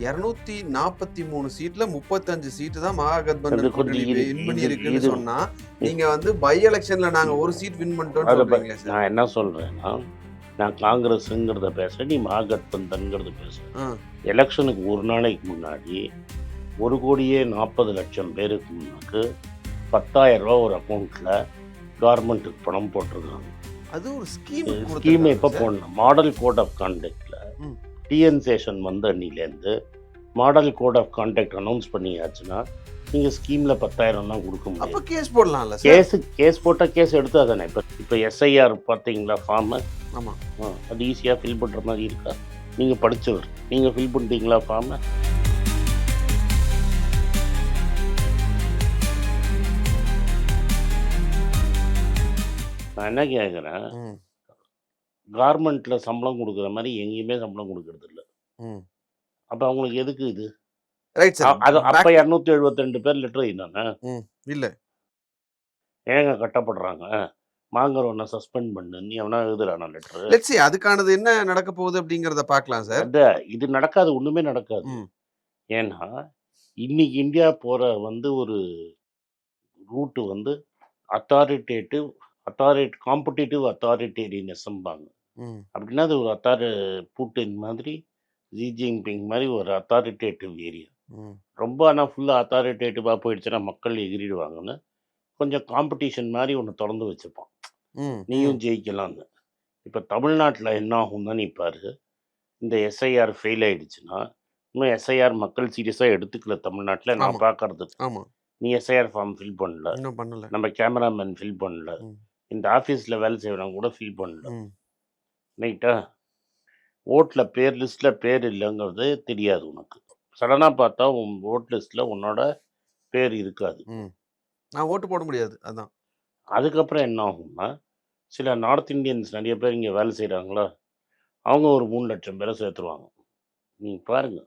இருநூத்தி நாற்பத்தி மூணு சீட்ல முப்பத்தஞ்சு சீட்டு தான் மகாகத்பந்தன் கூட்டணி வின் இது- சொன்னா நீங்க வந்து பை எலெக்ஷன்ல நாங்க ஒரு சீட் வின் சார். நான் என்ன சொல்றேன்னா நான் காங்கிரஸுங்கிறத பேசுறேன் நீ மகாகட்பந்தன்கிறத பேசுறேன். எலெக்ஷனுக்கு ஒரு நாளைக்கு முன்னாடி ஒரு கோடியே நாற்பது லட்சம் பேருக்கு முன்னாக்கு பத்தாயிரம் ரூபா ஒரு அக்கௌண்ட்ல கவர்மெண்ட்டுக்கு பணம் போட்டிருக்காங்க. அது ஒரு ஸ்கீம் ஸ்கீம் எப்போ போடணும் மாடல் கோட் ஆஃப் கான்டாக்டில். டிஎன் சேஷன் வந்த அன்னிலேருந்து model code of contact announce பண்ணியாச்சுன்னா நீங்கள் ஸ்கீமில் பத்தாயிரம் தான் கொடுக்க அப்ப முடியும் கேஸ் போடலாம்ல சார்? கேஸு கேஸ் போட்டால் கேஸ் எடுத்தா தானே இப்போ இப்போ எஸ்ஐஆர் பார்த்தீங்களா ஃபார்மு ஆமா. அது ஈஸியாக ஃபில் பண்ணுற மாதிரி இருக்கா? நீங்கள் படிச்சவர். நீங்கள் ஃபில் பண்ணிட்டீங்களா ஃபார்மை நான் என்ன கேட்குறேன் ம், கார்மெண்ட்ல சம்பளம் கொடுக்குற மாதிரி எங்கேயுமே சம்பளம் கொடுக்கறது இல்ல. அப்ப அவங்களுக்கு எதுக்கு இது? ரைட் அ- அது சார் அப்ப இரநூத்தி எழுபத்தி ரெண்டு பேர் லெட்டர் எழுதினாங்க இல்ல. ஏங்க கட்டப்படுறாங்க? மாங்கரவனை சஸ்பெண்ட் பண்ணு நீ அவனா எழுதுறானா லெட்டர்? லெட்ஸ் அதுக்கானது என்ன நடக்க போகுது அப்படிங்கறத பார்க்கலாம் சார். இது நடக்காது ஒண்ணுமே நடக்காது. ஏன்னா இன்னைக்கு இந்தியா போற வந்து ஒரு ரூட் வந்து அத்தாரிட்டேட்டிவ் அத்தாரிட் காம்படிட்டிவ் அத்தாரிட்டேரியனிசம்பாங்க அப்படின்னா அது ஒரு அத்தாரி பூட்டின் மாதிரி ஜி ஜின்பிங் மாதிரி ஒரு அத்தாரிட்டேட்டிவ் ஏரியா ரொம்ப ஆனால் ஃபுல்லாக அத்தாரிட்டேட்டிவாக போயிடுச்சுன்னா மக்கள் எகிரிடுவாங்கன்னு கொஞ்சம் காம்படிஷன் மாதிரி ஒன்று திறந்து வச்சுப்பான். நீயும் ஜெயிக்கலாம்னு. இப்போ தமிழ்நாட்டில் என்ன ஆகும் தான் நீ பாரு இந்த எஸ்ஐஆர் ஃபெயில் ஆயிடுச்சுன்னா இன்னும் எஸ்ஐஆர் மக்கள் சீரியஸாக எடுத்துக்கல தமிழ்நாட்டில் நான். பார்க்கறது நீ எஸ்ஐஆர் ஃபார்ம் ஃபில் பண்ணல. நம்ம கேமராமேன் ஃபில் பண்ணல. இந்த ஆஃபீஸில் வேலை செய்கிறவங்க கூட ஃபில் பண்ணல. ம், ரைட்டா ஓட்டில் பேர் லிஸ்ட்டில் பேர் இல்லைங்கிறது தெரியாது உனக்கு. சடனாக பார்த்தா உன் ஓட் லிஸ்ட்டில் உன்னோட பேர் இருக்காது. நான் ஓட்டு போட முடியாது அதான். அதுக்கப்புறம் என்ன ஆகும்னா சில நார்த் இந்தியன்ஸ் நிறைய பேர் இங்கே வேலை செய்கிறாங்களா அவங்க ஒரு மூணு லட்சம் பேரை சேர்த்துருவாங்க. நீங்கள் பாருங்க.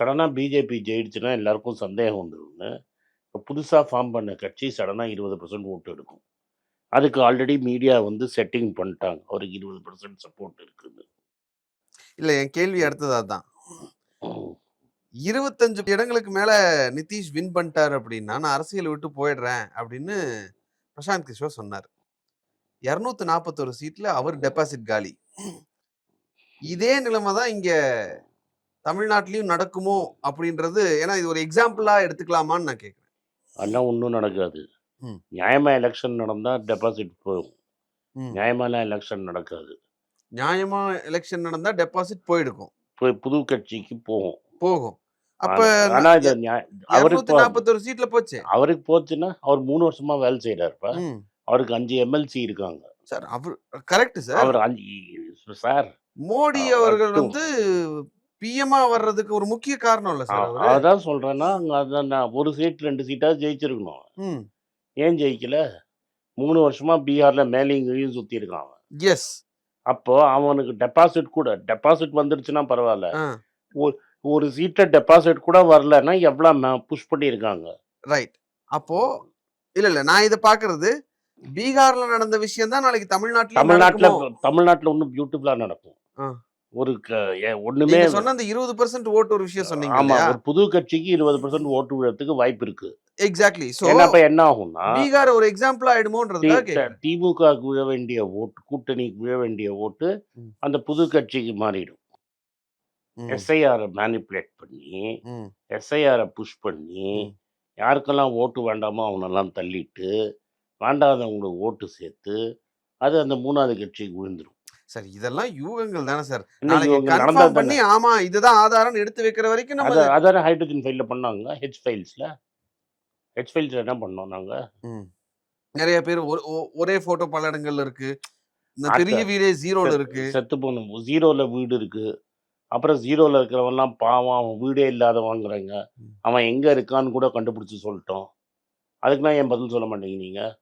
சடனாக பிஜேபி ஜெயிடுச்சுன்னா எல்லாருக்கும் சந்தேகம் வந்துடும்னு இப்போ புதுசாக ஃபார்ம் பண்ண கட்சி சடனாக இருபது பர்சன்ட் ஓட்டு எடுக்கும். அதுக்கு ஆல்ரெடி மீடியா வந்து செட்டிங் பண்ணிட்டாங்க. அவருக்கு இருபது பர்சன்ட் சப்போர்ட் இருக்குது இல்ல என் கேள்வி அடுத்தது அதான். இருபத்தஞ்சு இடங்களுக்கு மேல நிதிஷ் வின் பண்ணிட்டாரு அப்படின்னா நான் அரசியல் விட்டு போயிடுறேன் அப்படின்னு பிரசாந்த் கிஷோர் சொன்னார். இரநூத்தி நாற்பத்தொரு சீட்ல அவர் டெபாசிட் காலி. இதே நிலைமை தான் இங்க தமிழ்நாட்டிலையும் நடக்குமோ அப்படின்றது ஏன்னா இது ஒரு எக்ஸாம்பிளா எடுத்துக்கலாமான்னு நான் கேட்குறேன். அதெல்லாம் ஒன்றும் நடக்காது. நியாயமா எலெக்ஷன் நடந்தால் டெபாசிட் போகும். நியாயமான எலெக்ஷன் நடக்காது. நியாயமா எலெக்ஷன் நடந்தா டெபாசிட் போயிடுக்கும். போய் புது கட்சிக்கு போகும். போகும். அப்ப ஆனா- இது அவருக்கு நாற்பத்தொரு சீட்ல போச்சு. அவருக்கு போச்சுன்னா அவர் மூணு வருஷமா வேலை செய்யறாருப்பா. அவருக்கு அஞ்சு எம்எல்சி இருக்காங்க. சார் அவர் கரெக்ட் சார். அவர் அஞ்சு சார் மோடி அவர்கள். வந்து பிஎம்ஆ வர்றதுக்கு ஒரு முக்கிய காரணம் இல்ல சார் அதான் சொல்றேன்னா அங்க அதான் ஒரு சீட் ரெண்டு சீட்டாவது ஜெயிச்சிருக்கணும். ஏன் ஜெயிக்கல? மூணு வருஷமா பீகார்ல மேலேயும் சுத்தி இருக்கான் அவன் எஸ் அப்போ அவனுக்கு டெபாசிட் கூட டெபாசிட் வந்துருச்சுன்னா பரவாயில்ல. ஒரு சீட்டை டெபாசிட் கூட வரலன்னா எவ்வளவு புஷ் பண்ணியிருக்காங்க? ரைட் அப்போ இல்ல இல்ல நான் இத பாக்குறது பீகார்ல நடந்த விஷயம் தான் நாளைக்கு தமிழ்நாட்டுல தமிழ்நாட்டுல? தமிழ்நாட்டுல ஒன்றும் பியூட்டிஃபுல்லா நடக்கும். ஒரு ஒண்ணுமே சொன்ன அந்த இருபது பர்சன்ட் ஓட்டு ஒரு விஷயம் சொன்னீங்க ஆமா ஒரு புது கட்சிக்கு இருபது பர்சன்ட் ஓட்டு விழறதுக்கு வாய்ப்பு இருக்கு. எக்ஸாக்ட்லி சோ அப்ப என்ன ஆகும்னா பீகார் ஒரு எக்ஸாம்பிள் ஆயிடுமோன்றதுக்காக தி- கேக்குறேன். திமுக விழ வேண்டிய ஓட்டு கூட்டணிக்கு விழ வேண்டிய ஓட்டு. அந்த புது கட்சிக்கு மாறிடும். எஸ்ஐஆர் மேனிப்புலேட் பண்ணி எஸ்ஐஆரை புஷ் பண்ணி. யாருக்கெல்லாம் ஓட்டு வேண்டாமோ அவனெல்லாம் தள்ளிட்டு வேண்டாதவங்களுக்கு ஓட்டு சேர்த்து அது அந்த மூணாவது கட்சிக்கு விழுந்துடும் சரி இதெல்லாம் யூகங்கள் தானே சார். நாளைக்கு பண்ணி ஆமா இதுதான் ஆதாரம் எடுத்து வைக்கிற வரைக்கும் நம்ம அதை அதான ஹைட்ரஜன் ஃபைல்ல பண்ணாங்க ஹெச் ஃபைல்ஸ்ல ஹெச் ஃபைல்ஸ்ல என்ன பண்ணோம் நாங்க? ம். நிறைய பேர் ஒரு- ஒ- ஒரே போட்டோ பல இடங்கள்ல இருக்கு. இந்த பெரிய வீடே ஜீரோல இருக்கு. செத்து போகணும் ஜீரோல வீடு இருக்கு. அப்புறம் ஜீரோல இருக்கிறவன்லாம் பாவம் அவன் வீடே இல்லாதவங்கிறாங்க. அவன் எங்க இருக்கான்னு கூட கண்டுபிடிச்சு சொல்லிட்டோம். அதுக்குலாம் ஏன் பதில் சொல்ல மாட்டேங்கிறீங்க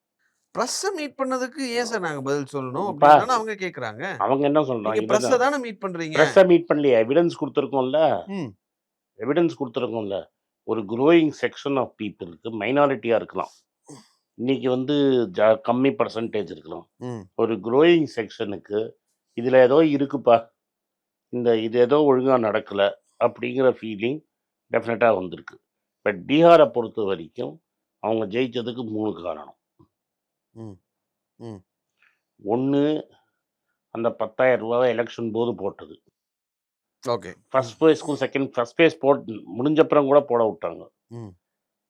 பிரஸ் மீட் பண்ணதுக்கு ஏன் சார் நாங்க பதில் சொல்லணும்? அவங்க கேக்குறாங்க. அவங்க என்ன நீங்க சொல்றாங்க பிரஸ் தானே மீட் பண்றீங்க? ப்ரெஸ்ஸை மீட் பண்ணலையே எவிடன்ஸ் கொடுத்துருக்கோம்ல. எவிடன்ஸ் கொடுத்துருக்கோம்ல. ஒரு க்ரோயிங் செக்ஷன் ஆஃப் பீப்புளுக்கு மைனாரிட்டியாக இருக்கலாம். இன்னைக்கு வந்து ஜா கம்மி பர்சன்டேஜ் இருக்கலாம். ஒரு க்ரோயிங் செக்ஷனுக்கு இதில் ஏதோ இருக்குப்பா. இந்த இது ஏதோ ஒழுங்காக நடக்கலை அப்படிங்கிற ஃபீலிங் டெஃபினட்டாக வந்திருக்கு. பட் பீகாரை பொறுத்த வரைக்கும் அவங்க ஜெயிச்சதுக்கு மூணு காரணம். ஒன்று அந்த பத்தாயிரம் ரூபாவை எலெக்ஷன் போது போட்டது. ஓகே. ஃபர்ஸ்ட் ஃபேஸ்க்கும் செகண்ட் ஃபர்ஸ்ட் ஃபேஸ் போட் முடிஞ்சப்புறம் கூட போட விட்டாங்க. ம்.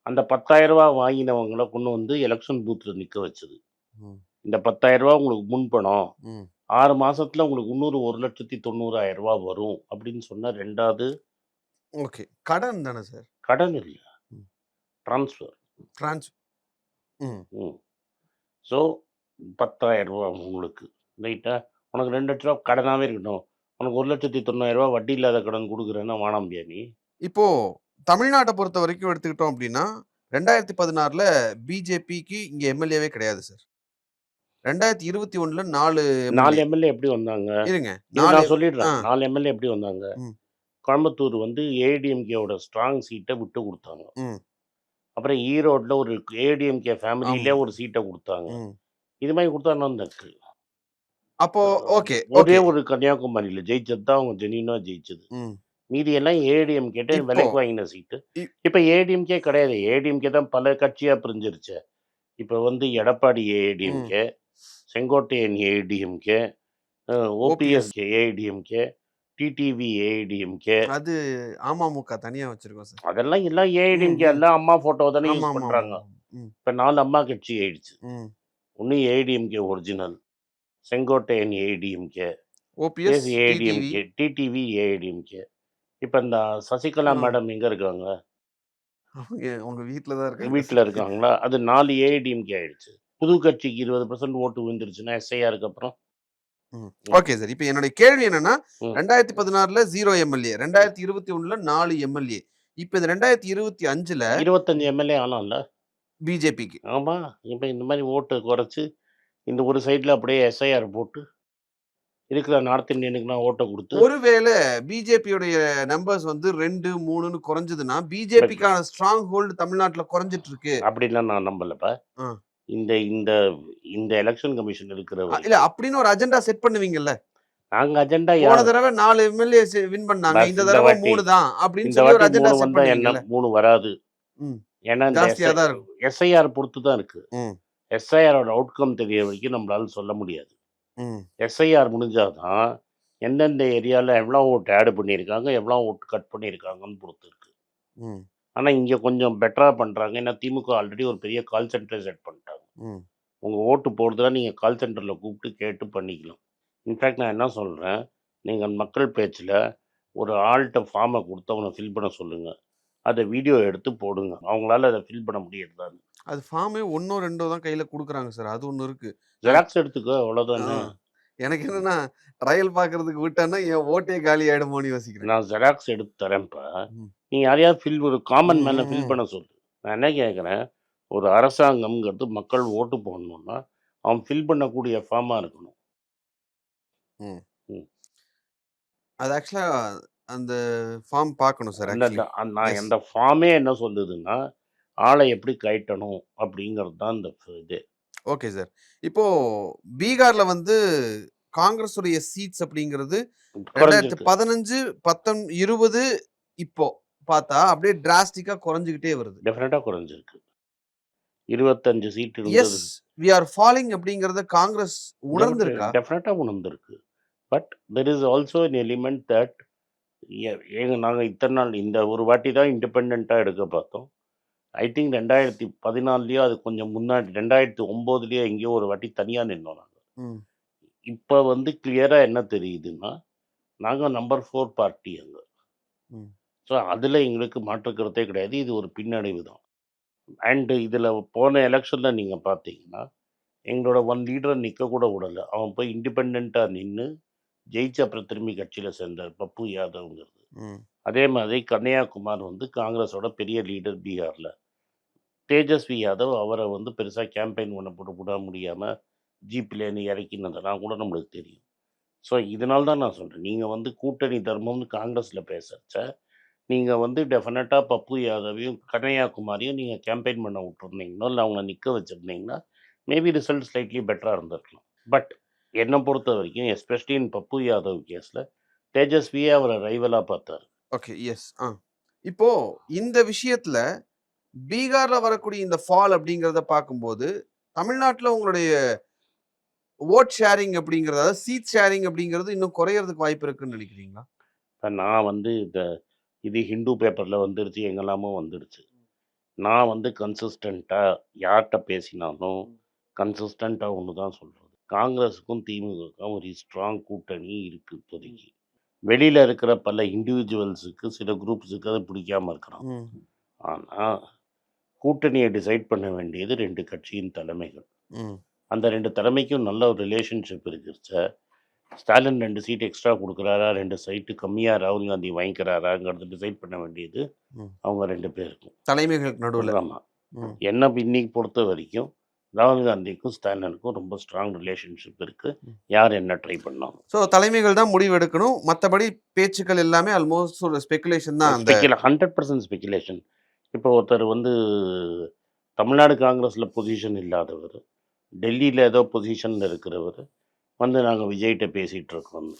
அந்த பத்தாயிரம் ரூபாய் வாங்கினவங்கள கொண்டு வந்து எலெக்ஷன் பூத்தில் நிற்க வச்சது. இந்த பத்தாயிரம் ரூபாய் உங்களுக்கு முன்பணம். ஆறு மாசத்துல உங்களுக்கு இன்னொரு ஒரு லட்சத்தி தொண்ணூறாயிரம் ரூபாய் வரும் அப்படின்னு சொன்னா ரெண்டாவது ஓகே. கடன் தானே சார்? கடன் இல்லை. ம். ட்ரான்ஸ்ஃபர் ட்ரான்ஸ் ம். ம். ஸோ பத்தாயிரம் ரூபா உங்களுக்கு ரைட்டா உனக்கு ரெண்டு லட்ச ரூபா கடனாகவே இருக்கட்டும். உனக்கு ஒரு லட்சத்தி தொண்ணூயிரம் ரூபா வட்டி இல்லாத கடன் கொடுக்குறேன்னா வானாம்பியா நீ இப்போ தமிழ்நாட்டை பொறுத்த வரைக்கும் எடுத்துக்கிட்டோம் அப்படின்னா ரெண்டாயிரத்தி பதினாறுல பிஜேபிக்கு இங்க எம்எல்ஏவே கிடையாது சார். ரெண்டாயிரத்தி இருபத்தி ஒண்ணுல நாலு நாலு எம்எல்ஏ எப்படி வந்தாங்க? இருங்க நான் சொல்லிடுறேன். நாலு எம்எல்ஏ எப்படி வந்தாங்க. கோயம்புத்தூர் வந்து ஏடிஎம்கேவோட ஸ்ட்ராங் சீட்டை விட்டு கொடுத்தாங்க. அப்புறம் ஈரோட்ல ஒரு ஏடிஎம்கே ஃபேமிலியிலே. ஒரு சீட்டை கொடுத்தாங்க. இது மாதிரி கொடுத்தா என்ன அப்போ ஓகே ஒரே ஒரு கன்னியாகுமரியில ஜெயிச்சது தான் அவங்க ஜெனியூனா ஜெயிச்சது. மீதி எல்லாம் ஏடிஎம் கேட்டு விலைக்கு வாங்கின சீட்டு. இப்ப ஏடிஎம்கே கிடையாது. ஏடிஎம்கே தான் பல கட்சியா பிரிஞ்சிருச்சு. இப்ப வந்து Edappadi ADMK Sengottaiyan ADMK OPS OPS ADMK TTV ADMK அது அமமுக தனியா வச்சிருக்கோம் சார். அதெல்லாம் எல்லாம் ம் எல்லாம் அம்மா போட்டோ தானே யூஸ் பண்றாங்க. இப்ப நாலு அம்மா கட்சி ஆயிடுச்சு. ஒன்னு ADMK original Sengottaiyan ADMK OPS ADMK TTV ADMK இப்போ இந்த சசிகலா மேடம் எங்க இருக்காங்க? அவங்க உங்க வீட்ல தான் இருக்காங்க வீட்டில் இருக்காங்களா? அது நாலு ஏடிஎம்கே ஆயிடுச்சு. புது கட்சிக்கு இருபது பர்சன்ட் ஓட்டு விழுந்துருச்சுன்னா எஸ்ஐஆருக்கு அப்புறம்? Okay sir. இப்போ என்னுடைய கேள்வி என்னன்னா. ரெண்டாயிரத்தி பதினாறுல ஜீரோ எம்எல்ஏ ரெண்டாயிரத்தி இருபத்தி ஒண்ணுல நாலு எம்எல்ஏ இப்போ இது ரெண்டாயிரத்தி இருபத்தி அஞ்சுல இருபத்தஞ்சு எம்எல்ஏ ஆனாம்ல பிஜேபிக்கு ஆமா. இப்போ இந்த மாதிரி ஓட்டு குறைச்சு இந்த ஒரு சைடில் அப்படியே எஸ்ஐஆர் போட்டு இருக்கிற நார்த் இந்தியனுக்குலாம் ஓட்டை கொடுத்து ஒருவேளை பிஜேபியோடைய நம்பர்ஸ் வந்து ரெண்டு மூணுன்னு குறைஞ்சதுன்னா பிஜேபிக்கான ஸ்ட்ராங் ஹோல்டு தமிழ்நாட்டுல குறைஞ்சிட்டு இருக்கு அப்படிலாம் நான் நம்பலப்பா. இந்த இந்த இந்த எலெக்ஷன் கமிஷன் இருக்கிற இல்ல அப்படின்னு ஒரு அஜெண்டா செட் பண்ணுவீங்கல்ல. நாங்கள் அஜெண்டா போன தடவை நாலு எம்எல்ஏ வின் பண்ணாங்க. இந்த தடவை மூணு தான் அப்படின்னு சொல்லி ஒரு அஜெண்டா செட் பண்ணுவீங்கல்ல மூணு வராது. ஏன்னா எஸ்ஐஆர் பொறுத்து தான் இருக்கு. எஸ்ஐஆரோட அவுட்கம் தெரிய வரைக்கும் நம்மளால சொல்ல முடியாது. எஸ்ஐஆர் முடிஞ்சாதான் எந்தெந்த ஏரியாவில் எவ்வளோ ஓட்டு ஆட் பண்ணியிருக்காங்க எவ்வளோ ஓட்டு கட் பண்ணியிருக்காங்கன்னு பொறுத்து இருக்கு. ஆனால் இங்கே கொஞ்சம் பெட்டராக பண்ணுறாங்க ஏன்னா திமுக ஆல்ரெடி ஒரு பெரிய கால் சென்டர் செட் பண்ணிட்டாங்க. உங்கள் ஓட்டு போடுறதுல நீங்கள் கால் சென்டரில் கூப்பிட்டு கேட்டு பண்ணிக்கலாம். இன்ஃபேக்ட் நான் என்ன சொல்கிறேன் நீங்கள் மக்கள் பேச்சில் ஒரு ஆள்கிட்ட ஃபார்மை கொடுத்து அவனை ஃபில் பண்ண சொல்லுங்கள் அதை வீடியோ எடுத்து போடுங்க. அவங்களால அதை ஃபில் பண்ண முடியறதான்னு. அது ஃபார்மே ஒன்னோ ரெண்டோ தான் கையில கொடுக்குறாங்க சார் அது ஒன்று இருக்கு. நான் ஜெராக்ஸ் எடுத்துக்கோ அவ்வளோதானே எனக்கு என்னன்னா ட்ரையல் பார்க்கறதுக்கு விட்டேன்னா என் ஓட்டே காலி ஆயிடுமோன்னு யோசிக்கிறேன். நான் ஜெராக்ஸ் எடுத்து தரேன்ப்பா. நீ யாரையாவது ஃபில் ஒரு காமன் மேனை ஃபில் பண்ண சொல்லு. நான் என்ன கேட்குறேன் ஒரு அரசாங்கம்ங்கிறது மக்கள் ஓட்டு போடணும்னா அவன் ஃபில் பண்ணக்கூடிய ஃபார்மாக இருக்கணும். ம். அது ஆக்சுவலா அந்த ஃபார்ம் பார்க்கணும் சார் நான் அந்த ஃபார்மே என்ன சொல்லுதுன்னா ஆளை எப்படி கைட்டணும் அப்படிங்கிறது தான் இந்த இது. Okay sir. இப்போ பீகார்ல வந்து காங்கிரஸ் உடைய சீட்ஸ் அப்படிங்கிறது ரெண்டாயிரத்தி பதினஞ்சு பத்தொன் இருபது இப்போ பார்த்தா அப்படியே டிராஸ்டிக்கா குறைஞ்சுக்கிட்டே வருது. டெஃபினட்டாக குறைஞ்சிருக்கு. இருபத்தஞ்சு சீட் இருந்தது. எஸ் வி ஆர் ஃபாலிங் அப்படிங்கறத காங்கிரஸ் உணர்ந்திருக்கா? டெஃபினட்டாக உணர்ந்திருக்கு. But there is also an element that ஏங்க நாங்கள் இத்தனை நாள் இந்த ஒரு வாட்டி தான் இண்டிபெண்ட்டாக எடுக்க பார்த்தோம். ஐ திங்க் ரெண்டாயிரத்தி பதினாலுலேயோ அது கொஞ்சம் முன்னாடி ரெண்டாயிரத்தி ஒம்போதுலேயோ எங்கேயோ ஒரு வாட்டி தனியாக நின்னோம் நாங்கள் இப்போ வந்து கிளியராக என்ன தெரியுதுன்னா நாங்கள் நம்பர் ஃபோர் பார்ட்டி அங்கே. ஸோ அதில் எங்களுக்கு மாற்றுக்கிறதே கிடையாது. இது ஒரு பின்னடைவு தான். அண்டு இதில் போன எலெக்ஷனில் நீங்கள் பார்த்தீங்கன்னா எங்களோட ஒன் லீடரை நிற்க கூட விடலை. அவன் போய் இண்டிபெண்ட்டாக நின்று ஜெயிச்சு அப்புறம் திரும்பி கட்சியில் சேர்ந்தார் பப்பு யாதவ்ங்கிறது. அதே மாதிரி கன்னியாகுமார் வந்து காங்கிரஸோட பெரிய லீடர் பீகாரில் தேஜஸ்வி யாதவ் அவரை வந்து பெருசாக கேம்பெயின் பண்ண போட்டு விட முடியாமல் ஜீப்லேன்னு இறக்கினதெல்லாம் கூட நம்மளுக்கு தெரியும் ஸோ இதனால தான் நான் சொல்கிறேன் நீங்கள் வந்து கூட்டணி தர்மம்னு காங்கிரஸில் பேசுறச்ச நீங்கள் வந்து டெஃபினட்டாக பப்பு யாதவையும் கன்னியாகுமாரியும் நீங்கள் கேம்பெயின் பண்ண விட்டுருந்தீங்கன்னா இல்லை அவங்கள நிற்க வச்சுருந்தீங்கன்னா மேபி ரிசல்ட் ஸ்லைட்லி பெட்டராக இருந்திருக்கலாம் பட் என்னை பொறுத்த வரைக்கும் எஸ்பெஷலி இன் பப்பு யாதவ் கேஸில் தேஜஸ்வியே அவரை ரைவலாக பார்த்தார் ஓகே. எஸ். ஆ. இப்போது இந்த விஷயத்தில் பீகார்ல வரக்கூடிய இந்த ஃபால் அப்படிங்கிறத பார்க்கும்போது, தமிழ்நாட்டுல உங்களுடைய வோட் ஷேரிங் அப்படிங்கிறது, அதாவது சீட் ஷேரிங் அப்படிங்கிறது இன்னும் குறையறதுக்கு வாய்ப்பு இருக்குன்னு நினைக்கிறீங்களா? இப்ப நான் வந்து இந்த இது ஹிந்து பேப்பர்ல வந்துருச்சு, எங்கெல்லாமோ வந்துருச்சு. நான் வந்து கன்சிஸ்டன்ட்டா யார்ட்ட பேசினாலும், கன்சிஸ்டன்ட்டா ஒண்ணு தான் சொல்றது. காங்கிரஸுக்கும், திமுகவுக்கும் ஒரு ஸ்ட்ராங் கூட்டணி இருக்கு இப்போதைக்கு. வெளியில இருக்கிற பல இண்டிவிஜுவல்ஸுக்கு, சில குரூப்ஸுக்கு அது பிடிக்காம இருக்கலாம். ம். கூட்டணிய டிசைட் பண்ண வேண்டியது 2 கட்சியின் தலைமைகள். அந்த 2 தலைமைக்கும் நல்ல ஒரு ரிலேஷன்ஷிப் இருக்குச்ச, ஸ்டாலின் 2 சீட் எக்ஸ்ட்ரா குடுக்குறாரா, 2 சீட்டு கம்மியா ராகுல் காந்தி வாங்கிக்கிறாராங்கிறத டிசைட் பண்ண வேண்டியது. அவங்க 2 பேருக்கும். தலைமைகளுக்கு நடுவுல. ஆமா. ம். என்ன இன்னைக்கு பொறுத்த வரைக்கும் ராகுல் காந்திக்கும், ஸ்டாலினுக்கும் ரொம்ப ஸ்ட்ராங் ரிலேஷன்ஷிப் இருக்கு. ம். யார் என்ன ட்ரை பண்ணாலும். ஸோ தலைமைகள் தான் முடிவு எடுக்கணும். மத்தபடி பேச்சுக்கள் எல்லாமே ஆல்மோஸ்ட் ஒரு ஸ்பெகுலேஷன் தான் ஸ்பெகுல 100% ஸ்பெகுலேஷன். இப்போ ஒருத்தர் வந்து தமிழ்நாடு காங்கிரஸ்ல பொசிஷன் இல்லாதவரு, டெல்லியில ஏதோ பொசிஷன்ல இருக்கிறவரு, வந்து நாங்க விஜய்ட்ட பேசிட்டு இருக்கோம்னு.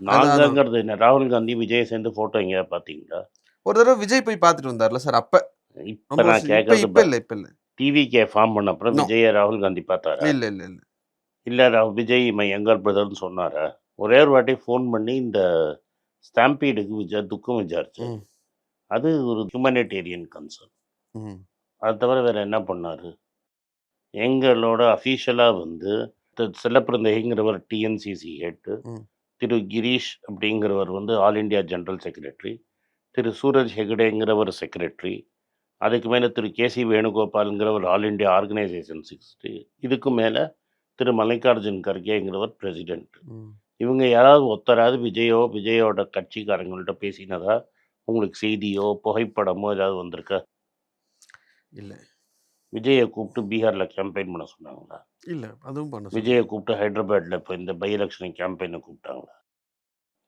அதான், அதான். நாங்கங்கிறது என்ன? ராகுல் காந்தி, விஜய் சேர்ந்து ஃபோட்டோ எங்கேயாவது பார்த்தீங்களா? ஒரு தடவ விஜய் போய் பார்த்துட்டு வந்தார்ல சார் அப்ப. இப்ப நான் கேட்கறது இப்ப இல்ல, இப்ப இல்ல. டிவிகே ஃபார்ம் பண்ண அப்புறம். விஜய ராகுல் காந்தி பார்த்தாரா? இல்ல, இல்ல, இல்ல. இல்ல ரா விஜய் மை யங்கர் பிரதர்ன்னு சொன்னாரா? ஒரே ஒரு வாட்டி ஃபோன் பண்ணி இந்த ஸ்டாம்பீடுக்கு விஜய் துக்கம் விசாரிச்சாரு. அது ஒரு ஹியூமனிட்டேரியன் கன்சர்ன். அது தவிர வேற என்ன பண்ணாரு? எங்களோட அஃபிஷியலா வந்து த செல்லப்பிரந்தைங்கிறவர் டிஎன்சிசி ஹெட். ம். திரு கிரீஷ் அப்படிங்கிறவர் வந்து ஆல் இந்தியா ஜெனரல் செக்ரட்டரி. திரு சூரஜ் ஹெகடேங்கிறவர் செக்ரட்டரி. அதுக்கு மேல திரு கேசி வேணுகோபால்ங்கிறவர் ஆல் இந்தியா ஆர்கனைசேஷன் 60. இதுக்கு மேல திரு மல்லிகார்ஜுன் கர்கேங்கிறவர் பிரசிடென்ட். இவங்க யாராவது ஒருத்தராவது விஜயோ, விஜயோட கட்சிக்காரங்கள்ட்ட பேசினதா உங்களுக்கு செய்தியோ, புகைப்படமோ ஏதாவது வந்திருக்கா? இல்ல. விஜய கூப்பிட்டு பீகார்ல கேம்பெயின் பண்ண சொன்னாங்களா? இல்ல. அதுவும் பண்ண. விஜய கூப்பிட்டு ஹைதராபாத்ல இப்ப இந்த பை எலக்ஷன் கேம்பெயின கூப்பிட்டாங்களா?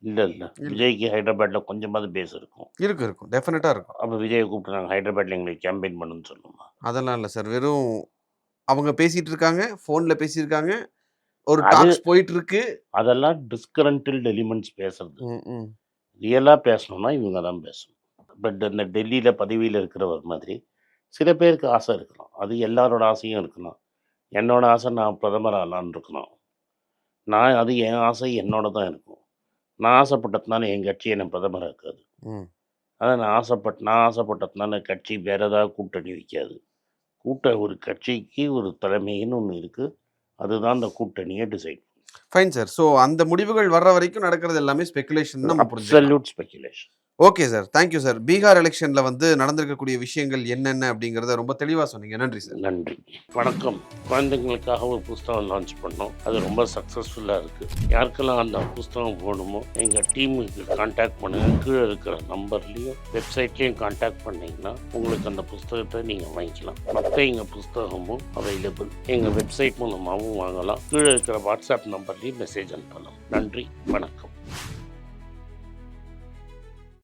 இல்ல, இல்ல. விஜய்க்கு ஹைதராபாத்ல கொஞ்சமாவது பேஸ் இருக்கும். இருக்கும், இருக்கும். டெஃபினட்டா இருக்கும். அப்ப விஜய கூப்பிட்டு நாங்க ஹைதராபாத்ல எங்களுக்கு கேம்பெயின் பண்ணுன்னு சொல்லணுமா? அதெல்லாம் இல்ல சார். வெறும் அவங்க பேசிட்டு இருக்காங்க. ஃபோன்ல பேசியிருக்காங்க. ஒரு டாக்ஸ் போயிட்டு இருக்கு. அதெல்லாம் டிஸ்கரண்டல் எலிமெண்ட்ஸ் பேசுறது. ம், ம். ரியலா பேசணும்னா இவங்க தான் பேசணும். பட் இந்த டெல்லியில பதவியில இருக்கிறவர் மாதிரி சில பேருக்கு ஆசை இருக்கலாம். அது எல்லாரோட ஆசையும் இருக்கலாம். என்னோட ஆசை நான் பிரதமர் ஆகலான்னு இருக்கலாம். நான் அது என் ஆசை என்னோட தான் இருக்கும். நான் ஆசைப்பட்டதுனால என் கட்சி என்ன பிரதமர் ஆக்காது. ம். அதான் நான் ஆசைப்பட் நான் ஆசைப்பட்டதுனால கட்சி வேற ஏதாவது கூட்டணி வைக்காது. கூட்ட ஒரு கட்சிக்கு ஒரு தலைமைன்னு ஒண்ணு இருக்கு. அதுதான் அந்த கூட்டணிய டிசைட் ஃபைன் சார். ஸோ அந்த முடிவுகள் வர்ற வரைக்கும் நடக்கிறது எல்லாமே ஸ்பெகுலேஷன் தான் speculation. Okay sir. Thank you sir. Bihar எலெக்ஷனில் வந்து நடந்திருக்கக்கூடிய விஷயங்கள் என்னென்ன அப்படிங்கிறத ரொம்ப தெளிவாக சொன்னீங்க. நன்றி சார். நன்றி. வணக்கம். குழந்தைங்களுக்காக ஒரு புஸ்தகம் லான்ச் பண்ணோம். அது ரொம்ப சக்ஸஸ்ஃபுல்லாக இருக்குது யாருக்கெல்லாம் அந்த புஸ்தகம் போகணுமோ எங்கள் டீமுக்கு கான்டாக்ட் பண்ணுங்கள் கீழே இருக்கிற நம்பர்லேயும் வெப்சைட்லேயும் கான்டாக்ட் பண்ணீங்கன்னா, உங்களுக்கு அந்த புஸ்தகத்தை நீங்கள் வாங்கிக்கலாம். மற்ற எங்கள் புஸ்தகமும் அவைலபிள். எங்கள் வெப்சைட் மூலமாகவும் வாங்கலாம். கீழே இருக்கிற வாட்ஸ்அப் நம்பர்லேயும் மெசேஜ் அனுப்பலாம். நன்றி. வணக்கம்.